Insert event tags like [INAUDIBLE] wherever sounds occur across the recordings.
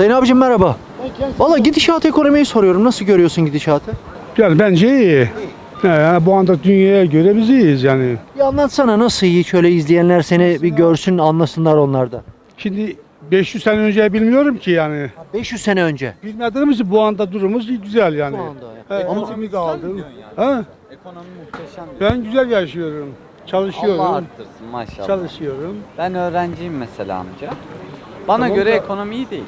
Sayın abicim merhaba. Valla gidişat ekonomiyi soruyorum. Nasıl görüyorsun gidişatı? Yani bence iyi. He, bu anda dünyaya göre biz iyiyiz yani. Bir anlatsana nasıl iyi şöyle izleyenler seni bir görsün anlasınlar onlar da. Şimdi 500 sene önce bilmiyorum ki yani. 500 sene önce. Bilmediğimiz için bu anda durumumuz güzel yani. Bu anda Ama- eğitimi de aldım. Ha? Ekonomi muhteşem. Ben güzel yaşıyorum. Çalışıyorum. Allah arttırsın maşallah. Çalışıyorum. Ben öğrenciyim mesela amca. Bana Tamam göre da- ekonomi iyi değil.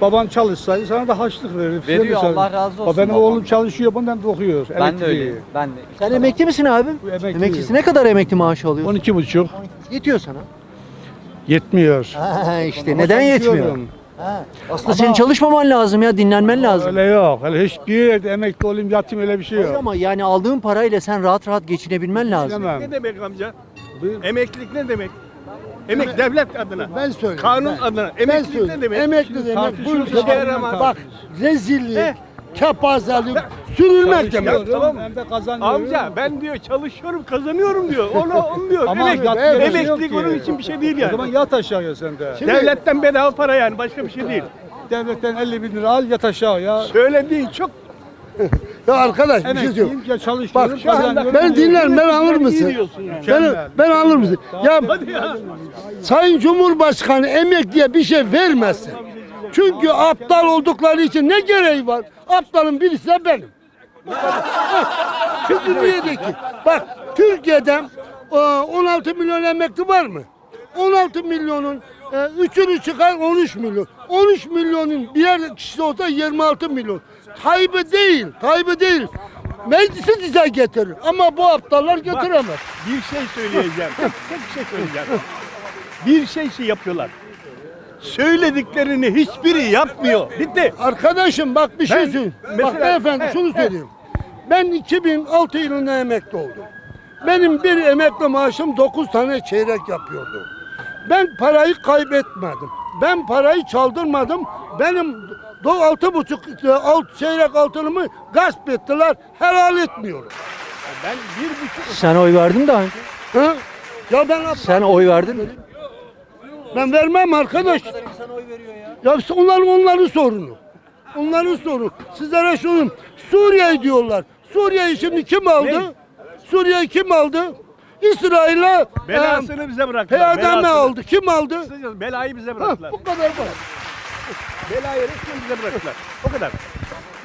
Baban çalışsaydı sana da harçlık verir. bir şey Veriyor. Allah razı olsun Benim babam. oğlum çalışıyor, bundan da okuyor. Ben de elektriği. öyleyim. Ben de. Sen emekli misin abi? Bu emekli. Emeklisi ne kadar emekli maaşı alıyorsun? 12 buçuk. Yetiyor sana. Yetmiyor. Ha işte Ama neden yetmiyor? çalışıyorum. Ha. Aslında senin çalışmaman lazım ya dinlenmen lazım. Öyle yok. Öyle hiçbir yerde emekli olayım yatayım öyle bir şey Hayır yok. ama yani aldığın parayla sen rahat rahat geçinebilmen lazım. Ne demek amca? Buyur. Emeklilik ne demek? Emek devlet adına. Ben söyleyeyim. Kanun ben. adına. Ben Emeklilik ne demek? Emekli demek bu ülkede yaramaz. bak rezillik, He. kepazelik, sürülmek demek. Ya tamam. Hem de kazanıyorum. Amca ben diyor çalışıyorum kazanıyorum diyor. Onu, onu diyor. Ama Emek- emeklilik onun için bir şey değil O zaman yani. yat aşağıya sen de. Şimdi- Devletten bedava para yani başka bir şey değil. Devletten 50 bin lira al yat aşağıya. Söylediğin çok Ya arkadaş bir şey Emekliyim çalışıyorum. Bak şu kazanıyorum. ben dinler ben alır mısın? Ben, ben alır mısın? Ya. Sayın Cumhurbaşkanı emekliye bir şey vermesin. Çünkü aptal oldukları için ne gereği var? Aptalın birisi de benim. Çünkü niye de ki? Bak Türkiye'de e, 16 milyon emekli var mı? 16 milyonun e, üçünü çıkar 13 milyon. 13 milyonun diğer kişi olsa 26 milyon. Kaybı değil, kaybı değil. Meclisi dize getirir ama bu aptallar getiremez. Bir şey söyleyeceğim. tek, bir şey söyleyeceğim. Bir şey şey yapıyorlar. Söylediklerini hiçbiri yapmıyor. Bitti. Arkadaşım bak bir şey söyleyeyim. Bak mesela- beyefendi he, şunu he. söyleyeyim. Ben 2006 yılında emekli oldum. Benim bir emekli maaşım 9 tane çeyrek yapıyordu. Ben parayı kaybetmedim. Ben parayı çaldırmadım. Benim do altı buçuk e, alt çeyrek altınımı gasp ettiler. Helal etmiyorum. Ben bir buçuk Sen oy verdin daha önce. Ha? Ya ben Sen oy verdin mi? ben vermem arkadaş. Ya işte onların onların sorunu. Onların sorunu. Sizlere şunu Suriye diyorlar. Suriye'yi şimdi kim aldı? Suriye'yi kim aldı? İsrail'e belasını bize bıraktılar. PYD mi belasını. aldı? Kim aldı? Kısacası Belayı bize Ha, bıraktılar. bu kadar var. Belayı resmen bize bıraktılar. O kadar.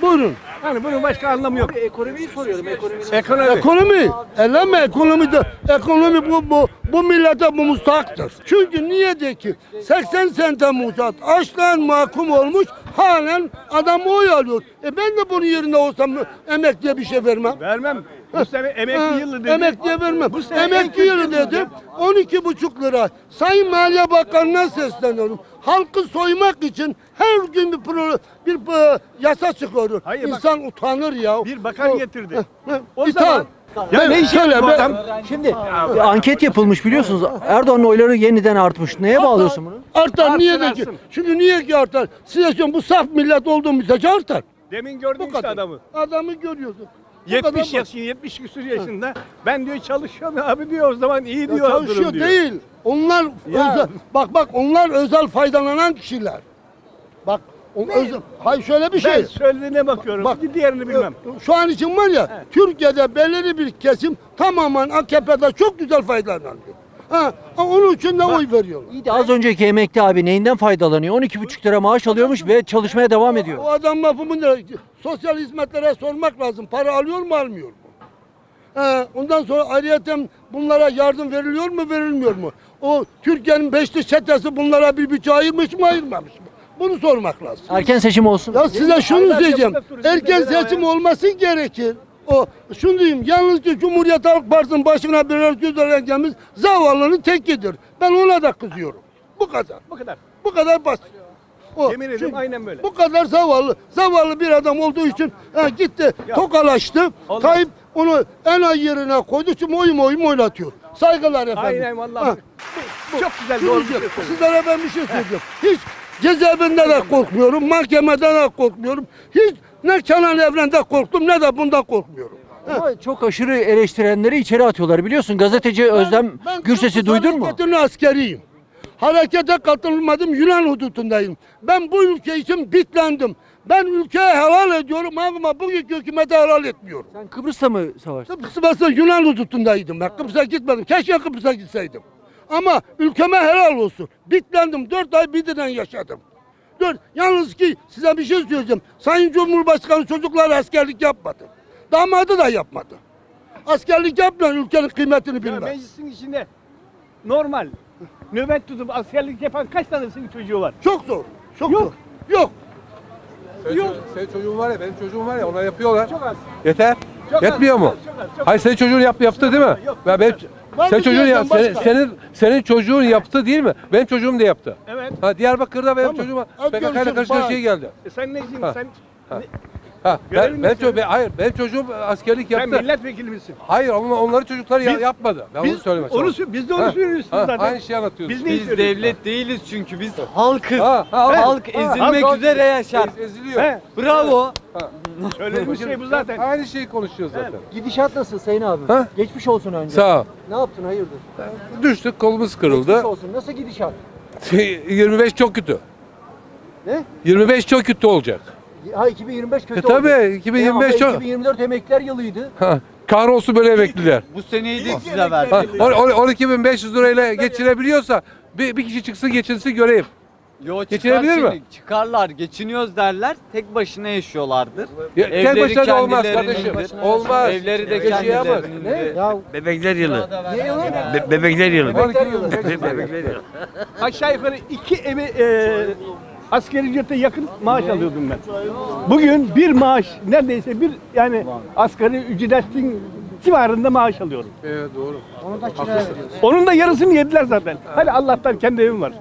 Buyurun. Yani bunun başka anlamı yok. Ekonomiyi soruyordum ekonomi. Ekonomi. Ekonomi. Elleme ekonomi de. Ekonomi bu, bu, bu millete bu mustahaktır. Çünkü niye de ki 80 sente muhtaç, açlığa mahkum olmuş halen adam oy alıyor. E ben de bunun yerinde olsam emekliye bir şey vermem. Vermem. Bu sene emekli yılı dedi. Emekliye vermem. Bu sene en Emekli kötü yılı yıl dedim. ya. 12 buçuk lira. Sayın Maliye Bakanı'na sesleniyorum. Halkı soymak için her gün bir pro, bir e, yasa çıkıyor. Hayır, bak- İnsan utanır ya. Bir bakan O- getirdi. Hı, O İthal. zaman- Ya ne iş yapıyor bu ben- adam? Şimdi bir anket yapılmış biliyorsunuz. Erdoğan'ın oyları yeniden artmış. Neye bağlıyorsun bunu? Artar niye de ki? artsın. Şimdi niye ki artar? Size bu saf millet olduğumuz müddetçe artar. Demin gördün Bu işte kadar. adamı. Adamı görüyorsun. Bu 70 kadar yaşında, 70 küsur yaşında. Ben diyor çalışıyorum abi diyor o zaman iyi Ya diyor. çalışıyor durum diyor. değil. Onlar Ya. özel, bak bak onlar özel faydalanan kişiler. Bak on özel, hayır şöyle bir Ben şey. söylediğine bakıyorum. Bak, diğerini bilmem. Şu an için var ya Türkiye'de belirli bir kesim tamamen AKP'de çok güzel faydalanıyor. Ha, onun için de oy veriyorlar. İyi de az önceki emekli abi neyinden faydalanıyor? 12,5 lira maaş alıyormuş ve çalışmaya devam ediyor. O adam lafımı ne? Sosyal hizmetlere sormak lazım. Para alıyor mu almıyor mu? He, ondan sonra ayrıyeten bunlara yardım veriliyor mu verilmiyor mu? O Türkiye'nin beşli çetesi bunlara bir bütçe ayırmış mı ayırmamış mı? Bunu sormak lazım. Erken seçim olsun. Ya size şunu söyleyeceğim. Erken seçim olması gerekir. O şunu diyeyim. Yalnızca Cumhuriyet Halk Partisi'nin başına birer göz öğrencimiz zavallının tekidir. Ben ona da kızıyorum. Bu kadar. Bu kadar. Bu kadar basit. O, Yemin ederim aynen böyle. Bu kadar zavallı. Zavallı bir adam olduğu için ha, gitti tokalaştı. Olmaz. Tayyip onu en ay yerine koydu. Şimdi oyum oyum oynatıyor. Saygılar efendim. Aynen vallahi. Ha, Çok güzel şunu doğru diyeceğim. Sizlere ben bir şey söyleyeceğim. Hiç cezaevinde de korkmuyorum. Mahkemeden de korkmuyorum. Hiç ne Kenan Evren'de korktum ne de bundan korkmuyorum. Ama çok aşırı eleştirenleri içeri atıyorlar biliyorsun. Gazeteci Özlem Ben Gürses'i duydun mu? Hareketi'nin askeriyim. harekete katılmadım Yunan hudutundayım. Ben bu ülke için bitlendim. Ben ülkeye helal ediyorum ama bugünkü hükümete helal etmiyorum. Sen Kıbrıs'ta mı savaştın? Kıbrıs'ta Yunan hudutundaydım ben. Kıbrıs'a gitmedim. Keşke Kıbrıs'a gitseydim. Ama ülkeme helal olsun. Bitlendim. Dört ay Bidi'den yaşadım. Dört. Yalnız ki size bir şey söyleyeceğim. Sayın Cumhurbaşkanı çocuklar askerlik yapmadı. Damadı da yapmadı. Askerlik yapmayan ülkenin kıymetini Ya bilmez. meclisin içinde normal nöbet tutup askerlik yapan kaç tanesinin çocuğu var? Çok zor. Çok Yok. zor. Yok. Senin, ço- senin çocuğun var ya, benim çocuğum var ya, ona yapıyorlar. Çok az. Yeter. Çok Yetmiyor az, mu? çok az, çok Hayır senin çocuğun yap, yaptı değil mi? Yok. Ben benim, Var mı çocuğun yap, senin, başka? senin senin çocuğun yaptı değil mi? Benim çocuğum da yaptı. Evet. Ha Diyarbakır'da benim Tamam. çocuğuma Hadi PKK ile görüşürüz, karşı karşıya bye. geldi. E sen neysin? Ha. Sen, Ha. Ha, ben, benim senin? çocuğum, ben- hayır benim çocuğum askerlik sen yaptı. milletvekili misin? Hayır onlar, onların çocukları ya- Biz- yapmadı. Ben Biz onu söylemek onu, istiyorum. sö- biz de onu Ha, söylüyoruz ha, zaten. Aynı şeyi anlatıyoruz. Biz ne Biz istiyoruz? devlet değiliz çünkü biz halkız. Ha, ha, Halk ha, ezilmek halk- üzere yaşar. Ez- eziliyor. He, Bravo. söylediğimiz şey bu zaten. Aynı şeyi konuşuyoruz zaten. Gidişat nasıl Sayın abi? Ha? Geçmiş olsun önce. Sağ ol. Ne yaptın hayırdır? Düştük kolumuz Geçmiş kırıldı. olsun. Nasıl gidişat? [LAUGHS] 25 çok kötü. Ne? 25 çok kötü olacak. Ha 2025 kötü E tabii, oldu. 2025 E çok- 2024 emekliler yılıydı. Ha, kahrolsun böyle emekliler. Bu seneyi de size verdim. Ha, on- on- 12.500 lirayla geçirebiliyorsa bir, bir kişi çıksın geçinsin göreyim. Yo Geçirebilir çıkar mi? Çıkarlar, geçiniyoruz derler. Tek başına yaşıyorlardır. Ya, tek Evleri başına da olmaz kardeşim. Olmaz. Evleri de Yaşayamaz. kendilerinindir. Ya Bebekler yılı. ne yılı? Be- bebekler yılı. Emekliler yılı. Bebekler yılı. Aşağı yukarı iki eve, e, asgari ücrete yakın maaş alıyordum ben. Bugün bir maaş neredeyse bir yani asgari ücretin civarında maaş alıyorum. Evet doğru. Onun da yarısını yediler zaten. Hadi Allah'tan kendi evim var.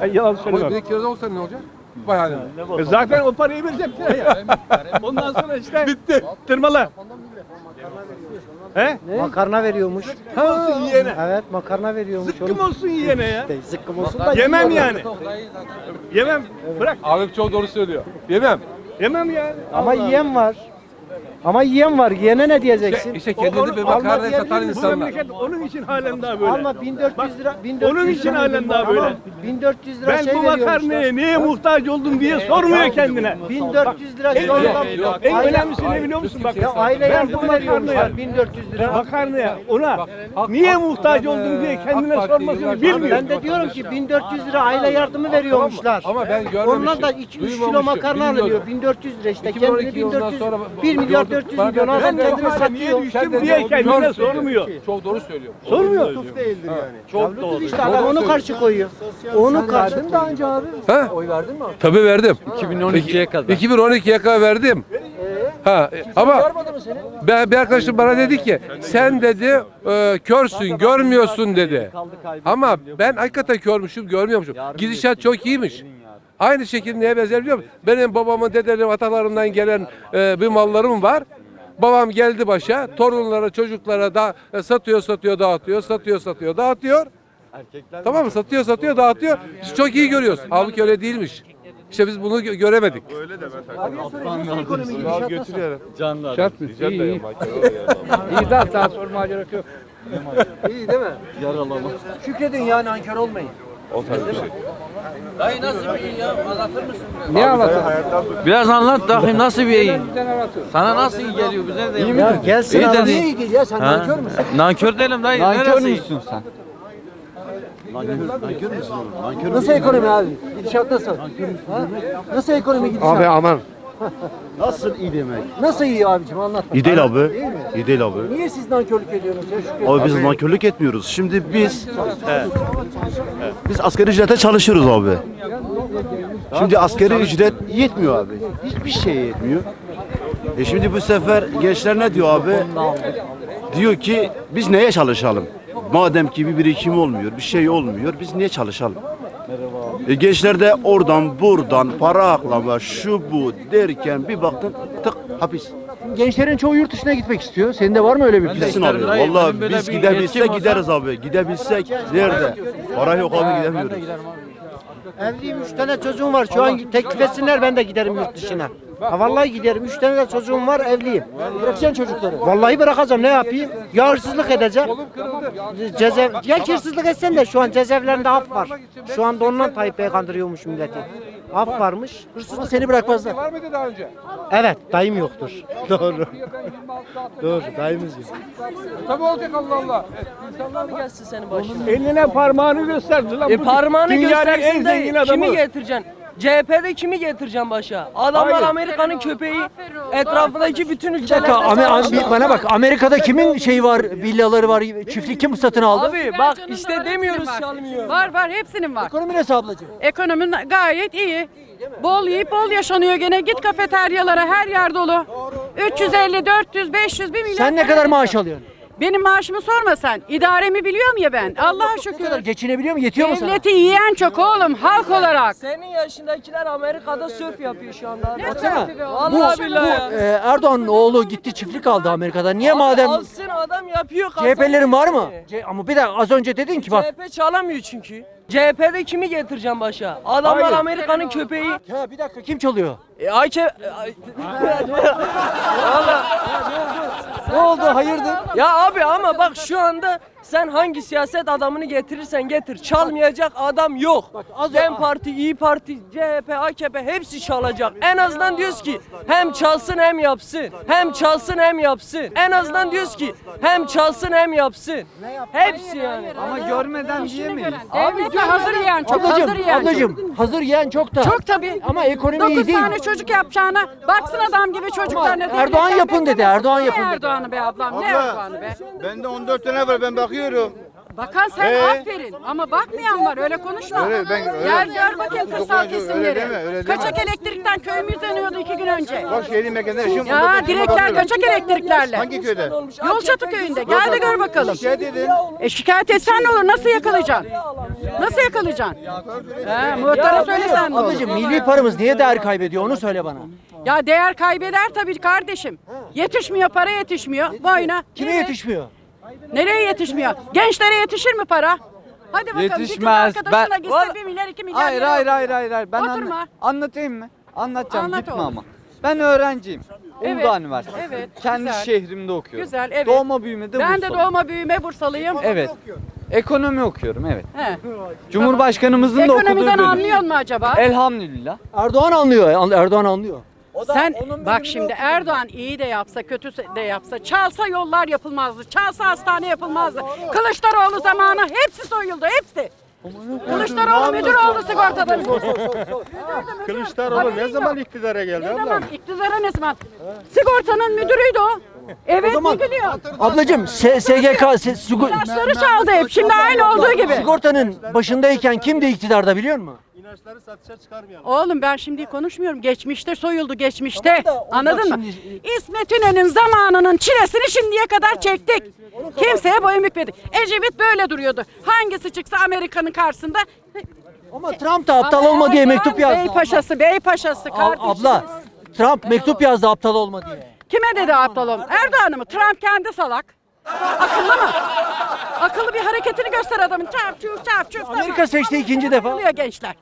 Ben yalan Ama bir söylemem. de kirada olsa ne olacak? Vay haline. E zaten o parayı ya. Ondan sonra işte bitti. Tırmala. He? Makarna veriyormuş. Zıkkım olsun yiyene. Evet makarna veriyormuş. Zıkkım olsun yiyene ya. Zıkkım olsun da Yemem yiyorlar. yani. Yemem. Bırak. Abim çok doğru söylüyor. Yemem. Yemem ya. Ama Allah yiyen var. Ama yiyen var. Yiyene ne diyeceksin? İşte kendini bir diyebilir satan? Bu insanlar. memleket onun için halen daha böyle. Alma 1400 lira. 1400 onun için lira halen daha böyle. ama 1400 lira Ben şey bu veriyormuşlar. makarnaya neye muhtaç oldum diye sormuyor kendine. 1400 lira şey olan. en Aile- önemlisi ne biliyor musun? Bak, Ya aile ben bu yardımı makarnaya, 1400 lira. makarnaya ona niye muhtaç oldum diye kendine AK Parti sormasını bilmiyor. Ben de diyorum ki 1400 lira aile yardımı veriyormuşlar. Ama ben görmemişim. Ondan da 2-3 kilo duymamışım, makarna bilmiyordum. alınıyor. 1400 lira işte. 2012 Kendini yılından 1400, sonra 1 milyar gördüm. 400 Bana milyon hale niye satıyor. doğru kendine sormuyor. Çok doğru söylüyor. Sormuyor. Çok doğru. işte adam onu karşı koyuyor. Onu karşı verdin daha önce abi? Ha? Oy verdin mi? Tabii verdim. 2012'ye kadar. 2012'ye kadar verdim. Ha e, ama ben, bir arkadaşım bana dedi ki sen dedi e, körsün görmüyorsun dedi. Ama ben hakikaten körmüşüm görmüyormuşum. Gidişat çok iyiymiş. Aynı şekilde neye benzer biliyor musun? Benim babamın dedelerim atalarımdan gelen e, bir mallarım var. Babam geldi başa torunlara çocuklara da e, satıyor satıyor dağıtıyor satıyor satıyor dağıtıyor. Tamam mı? Satıyor satıyor dağıtıyor. Biz çok iyi görüyoruz. Halbuki öyle değilmiş. İşte biz bunu gö- göremedik. Abiye sorayım nasıl ekonomi gidişat nasıl? Canlar. İyi değil mi? Yaralama. Şükredin ya nankör olmayın. Biraz anlat bakayım nasıl bir iyi? Sana nasıl iyi geliyor bize de. İyi mi? gelsin İyi adam. dedi. Niye iyi gidiyor ya sen nankör müsün? Nankör değilim dayı. Nankör neresi? müsün sen? Nasıl ekonomi abi? Gidişat nasıl? Ha? Nasıl ekonomi gidişat? aman. Nasıl iyi demek? Nasıl iyi abicim anlat. İyi değil abi. Değil mi? İyi değil abi. Niye siz nankörlük ediyorsunuz ya? Abi biz nankörlük etmiyoruz. Şimdi biz biz asgari ücrete çalışıyoruz abi. Şimdi asgari ücret yetmiyor abi. Hiçbir şey yetmiyor. E şimdi bu sefer gençler ne diyor abi? Diyor ki biz neye çalışalım? Madem ki bir birikim olmuyor, bir şey olmuyor, biz niye çalışalım? E gençler de oradan buradan para aklama, şu bu derken bir baktın tık hapis. Gençlerin çoğu yurt dışına gitmek istiyor. Senin de var mı öyle bir plan? Gitsin abi. Dayı, benim böyle biz bir gidebilsek yetkim olsa- gideriz abi. Gidebilsek nerede? Para yok abi gidemiyoruz. Evliyim, üç tane çocuğum var. Şu an teklif etsinler ben de giderim yurt dışına. Ha vallahi giderim. Üç tane de çocuğum var, evliyim. Bırakacaksın çocukları. Vallahi bırakacağım. Ne yapayım? Ya hırsızlık edeceğim. Cezaev, ya hırsızlık etsen de şu an cezaevlerinde af var. Şu anda ondan Tayyip Bey kandırıyormuş milleti. Af varmış. Ama seni bırakmazlar. Var mıydı daha önce? Evet, dayım yoktur. Doğru. Doğru, dayımız yok. Tabii olacak Allah Allah. mı gelsin senin başına? Eline parmağını gösterdi lan. E parmağını dünyanın göstersin en zengin de adamı. kimi getireceksin? CHP'de kimi getireceksin başa? Adamlar Hayır. Amerika'nın köpeği, etrafındaki bütün Bir dakika, ülkelerde Ame-. Am- bana bak Amerika'da kimin şeyi var, villaları var, çiftlik kim satın aldı? Abi bak işte demiyoruz çalmıyor. Var var hepsinin var. Ekonomi nasıl ablacığım? Ekonomi gayet iyi. Bol yiyip bol yaşanıyor gene. Git kafeteryalara her yer dolu. 350, 400, 500, 1 milyon. Sen ne kadar maaş alıyorsun? Benim maaşımı sorma sen. İdaremi biliyorum ya ben. Allah'a Ne şükür. kadar geçinebiliyor mu? Yetiyor mu sana? Devleti yiyen çok oğlum halk olarak. Senin yaşındakiler Amerika'da sörf yapıyor şu anda. Baksana, Bu, Vallahi bu billahi ya. e, Erdoğan'ın oğlu gitti çiftlik aldı Amerika'da. Niye Abi madem alsın adam yapıyor kazanıyor CHP'lerin var mı? C- ama bir dakika az önce dedin ki bak. CHP çalamıyor çünkü. CHP'de kimi getireceğim başa? Adamlar Hayır. Amerika'nın köpeği. Ya bir dakika kim çalıyor? E. Ne oldu [LAUGHS] hayırdır? Ya abi ama bak şu anda sen hangi siyaset adamını getirirsen getir. Çalmayacak adam yok. az- Dem Parti, İyi Parti, CHP, AKP hepsi çalacak. En azından diyoruz ki hem çalsın hem yapsın. Hem çalsın hem yapsın. En azından diyoruz ki hem çalsın hem yapsın. Hepsi yani. Ama görmeden diyemeyiz. Devleti hazır yiyen çok. hazır Ablacım, yiyen ablacım hazır yiyen çok da. çok. Tabii. Ama ekonomi iyi 9 değil. tane çocuk yapacağına baksın adam gibi çocuklarına. Ama Erdoğan yapın dedi. Erdoğan Ne yapın dedi. Erdoğan'ı be ablam ne Erdoğan'ı be. Bende 14 tane var ben bakıyorum. Bakan sen Ee? aferin ama bakmayan var öyle konuşma. Öyle, ben- öyle- Gel gör bakayım kırsal Öyle kesimleri. deme, öyle deme. Kaçak elektrikten köyümüz yanıyordu iki gün önce. Bak şehrin mekanında yaşıyorum. Ya direkler kaçak elektriklerle. Hangi köyde? Yolçatı köyünde. Gel de gör bakalım. Şikayet edin. E şikayet etsen ne olur? Nasıl yakalayacaksın? Nasıl yakalayacaksın? He, muhtara söylesen ne olur? Ablacım milli paramız niye değer kaybediyor onu söyle bana. Ya değer kaybeder tabii kardeşim. Yetişmiyor, para yetişmiyor. Boyuna. Kime Evet. yetişmiyor? Nereye yetişmiyor? Gençlere yetişir mi para? Hadi bakalım Yetişmez. bir kız arkadaşına Ben- gitse Valla- bir milyar iki milyar Hayır lira hayır hayır hayır. hayır. Ben Oturma. anla- anlatayım mı? Anlatacağım Anlat gitme oğlum. ama. Ben öğrenciyim. Evet, Uludağ Üniversitesi. evet, Kendi güzel. şehrimde okuyorum. Güzel, evet. Doğma büyüme de Ben de Bursalıyım. doğma büyüme Bursalıyım. Evet. Ekonomi okuyorum evet. He. Cumhurbaşkanımızın da okuduğu Ekonomiden bölüm. anlıyor mu acaba? Elhamdülillah. Erdoğan anlıyor. An- Erdoğan anlıyor. Sen bak şimdi Erdoğan iyi de yapsa kötü de yapsa çalsa yollar yapılmazdı. Çalsa hastane yapılmazdı. Kılıçdaroğlu zamanı hepsi soyuldu hepsi. Kılıçdaroğlu müdür oldu sigortada. Kılıçdaroğlu ne zaman iktidara geldi Ne abla? zaman iktidara ne zaman? Sigortanın müdürüydü o. Evet zaman- ne gülüyor? Ablacım S- SGK S- Sigo- İlaçları çaldı hep şimdi aynı olduğu gibi. sigortanın başındayken kimdi iktidarda biliyor musun? İlaçları satışa çıkarmayalım. Oğlum ben şimdi konuşmuyorum. Geçmişte soyuldu geçmişte. Tamam da Anladın mı? şimdi- İsmet İnönü'nün zamanının çilesini şimdiye kadar çektik. Kimseye boyun bükmedik. Ecevit böyle duruyordu. Hangisi çıksa Amerika'nın karşısında Ama Trump da aptal olma diye mektup yazdı. Bey paşası, bey paşası Ab- kardeşimiz. abla Trump mektup yazdı aptal olma diye. Kime dedi aptal olma? Erdoğan'ı mı? Trump kendi salak. Akıllı mı? Akıllı bir hareketini göster adamın. Çap çuf çap çuf. Amerika seçti ikinci defa. Oluyor gençler.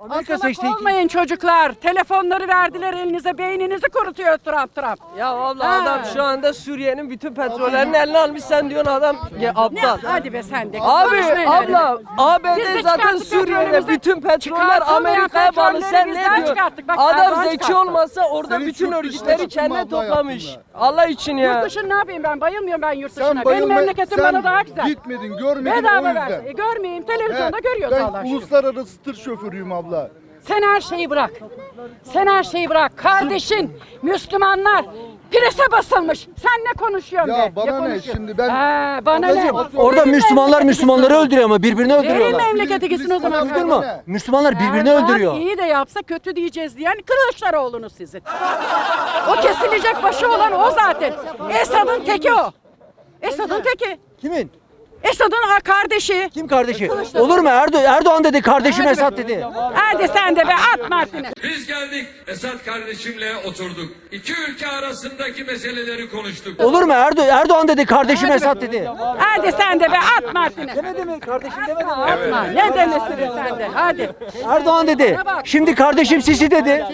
Amerika Asalak seçti ikinci. olmayın çocuklar. Telefonları verdiler elinize. Beyninizi kurutuyor Trump Trump. Ya abla Ha. adam şu anda Suriye'nin bütün petrollerini eline almış sen diyorsun adam ya, Ne? aptal. Hadi be sen de. Abi Konuşmayın öyle. abla Biz ABD zaten çıkarttık Suriye'de petrolümüzü. bütün petroller Çıkartılmayan Amerika'ya bağlı. petrolleri Sen bizden ne diyorsun? çıkarttık. Bak, Adam Erdoğan zeki çıkarttı. olmasa orada Sen hiç bütün yurt örgütleri dışına kendine çıkma abla toplamış. yaptın Allah için ya. Yurt dışını ne yapayım ben? Bayılmıyorum ben yurt dışına. Benim bayılma, memleketim sen bana daha güzel. gitmedin, görmedin Bedava o ver. yüzden. E, görmeyeyim. Televizyonda He, görüyoruz ben Allah aşkına. uluslararası tır şoförüyüm abla. Sen her şeyi bırak. Sen her şeyi bırak. Kardeşin, Müslümanlar prese basılmış. Sen ne konuşuyorsun Ya be? bana ne? konuşuyorsun? Şimdi ben- He, bana ne? Orada Müslümanlar Müslümanları öldürüyor ama birbirini Verin öldürüyorlar. memleketi gitsin o zaman. Duydun mu? Müslümanlar birbirini Erdoğan öldürüyor. iyi de yapsa kötü diyeceğiz diyen Kılıçdaroğlu'nuz sizin. o kesilecek başı olan o zaten. Esad'ın teki o. Esad'ın teki. Kimin? Esad'ın kardeşi. Kim kardeşi? Olur mu? Erdo Erdoğan dedi kardeşim Esat dedi. Hadi sen de be at Martin'i. Biz geldik Esat kardeşimle oturduk. İki ülke arasındaki meseleleri konuştuk. Olur mu? Erdo Erdoğan dedi kardeşim Esat dedi. Hadi sen de be at Martin'i. Demedi mi? Kardeşim demedi mi? Atma. Ne demesini sen de. Hadi. Erdoğan dedi. Şimdi kardeşim Sisi dedi.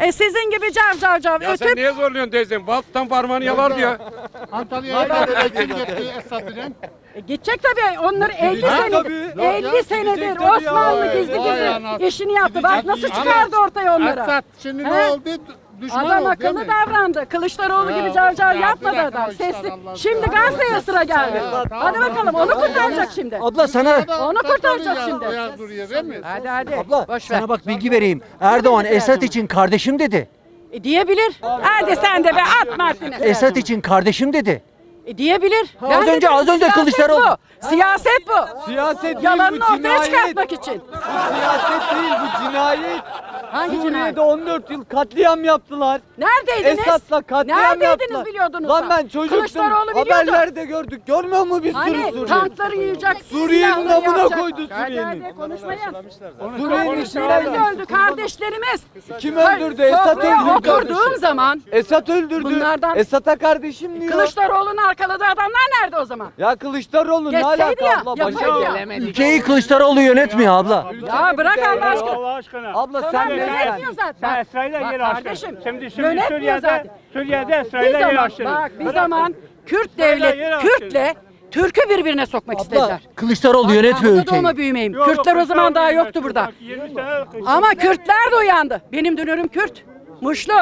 E sizin gibi cav cav cav Ya sen ötüp niye zorluyorsun teyzem? Baltıktan parmağını yalar diyor. E, gidecek tabii. Onlar 50 senedir. 50 senedir Osmanlı gizli gizli işini yaptı. Bak nasıl çıkardı ortaya onları. şimdi ne oldu? Adam akıllı davrandı. Kılıçdaroğlu gibi cav cav yapmadı adam. Sesli. Şimdi Gazze'ye sıra geldi. Hadi bakalım onu kurtaracak şimdi. Abla sana Onu kurtaracak şimdi. Hadi hadi. abla Boş ver. sana bak bilgi vereyim. Erdoğan Esat için kardeşim dedi. E, diyebilir. Hadi sen de be at Martin'i. Esat için kardeşim dedi. E, diyebilir. az de önce- az önce siyaset Kılıçdaroğlu- bu. Siyaset bu. Siyaset değil Yalanını bu ortaya cinayet. çıkartmak için. Siyaset değil bu cinayet. Hangi cinayet? Suriye'de 14 yıl katliam yaptılar. Neredeydiniz? Esat'la katliam Neredeydiniz yaptılar. biliyordunuz Lan da. ben çocuktum. Kılıçdaroğlu biliyordu. Haberlerde gördük. Görmüyor musun bir sürü Hani Suriye? tankları yiyecek, Suriye'nin silahları amına yapacak. koydu Hadi Suriye'nin. hadi konuşmayın. Suriye'nin içinden Kardeşlerimiz öldü, kardeşlerimiz. Kim öldürdü? Esat Sofraya öldürdü. oturduğum zaman Esat öldürdü. Bunlardan- Esat'a kardeşim diyor. Kılıçdaroğlu'nun arkaladığı adamlar nerede o zaman? Ya Kılıçdaroğlu ne Geçseydi alaka ya, abla? yapaydı Başa- ya. Ülkeyi Kılıçdaroğlu yönetmiyor abla. Ya bırak Allah aşkına. Allah aşkına. Abla sen yönetmiyor zaten. Sen İsrail'e Bak yer açtın. Şimdi, şimdi yönetmiyor Suriye'de, zaten. Suriye'de Bir İsrail'e yer zaman, açtın. bak bir zaman Kürt devlet, yer Kürt'le Türk'ü birbirine sokmak istediler. Kılıçdaroğlu yönetmiyor Burada ülkeyi. doğma büyümeyim. Yok, Kürtler o zaman daha yoktu burada. bak, 20 sene- Ama Kürtler de uyandı. Benim dünürüm Kürt. Muşlu.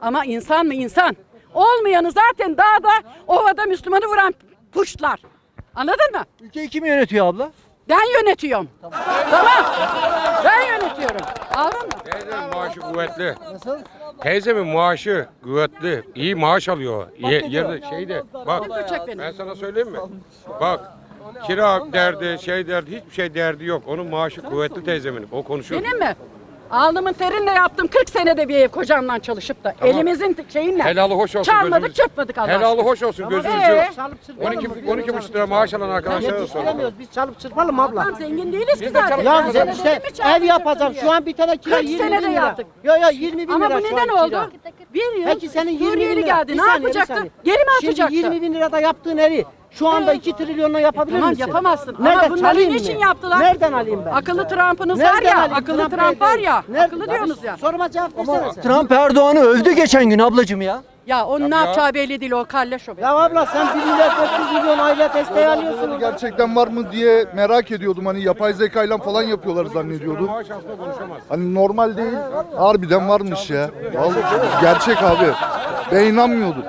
Ama insan mı insan? Olmayanı zaten dağda ovada Müslümanı vuran puşlar. Anladın mı? Ülkeyi kim yönetiyor abla? Ben yönetiyorum. Tamam. Ben yönetiyorum. Anladın mı? Teyzemin maaşı kuvvetli. Nasıl? Teyzemin maaşı kuvvetli. İyi maaş alıyor. Ye, yerde şeyde. Bak ben sana söyleyeyim mi? Bak kira derdi, şey derdi, hiçbir şey derdi yok. Onun maaşı kuvvetli teyzemin. O konuşuyor. Benim mi? Alnımın terinle yaptım 40 senede bir ev kocamla çalışıp da elimizin şeyinle. Helalı hoş olsun Çalmadık gözünüz. çırpmadık Allah Helalı hoş olsun gözünüzü. Ee? 12 12 buçuk lira maaş alan arkadaşlara da sorun. Biz çalıp çırpalım abla. Tamam zengin değiliz ki de zaten. çalıp Ya sen sana işte mi ev yapacağım. Şu an bir tane kira 40 20 senede bin lira. yaptık. Yo yo 20 bin Ama lira bu şu neden an oldu? kira. Bir yıl Peki senin 20 bin Suriyeli lira. geldi. Bir Ne saniye, bir yapacaktı? saniye. Geri mi Şimdi atacaktı? 20 bin lirada yaptığın evi şu anda 2 trilyonla yapabilir Tamam misin? yapamazsın. Nereden Ama bunları çalayım niçin mı? yaptılar? Nereden alayım ben? Akıllı Trump'ınız var Nereden ya. alayım? Akıllı Trump Trump var ya. Akıllı diyorsunuz ya. Soruma cevap versene sen. Trump Erdoğan'ı övdü geçen gün ablacığım ya. Ya onun ne yapacağı belli değil o kalleş o. be. Ya abla sen 1 milyar 400 milyon aile desteği alıyorsun. Gerçekten var mı diye merak ediyordum. Hani yapay zekayla falan yapıyorlar zannediyordum. Hani normal değil. Harbiden varmış ya. Vallahi gerçek abi. Ben inanmıyordum.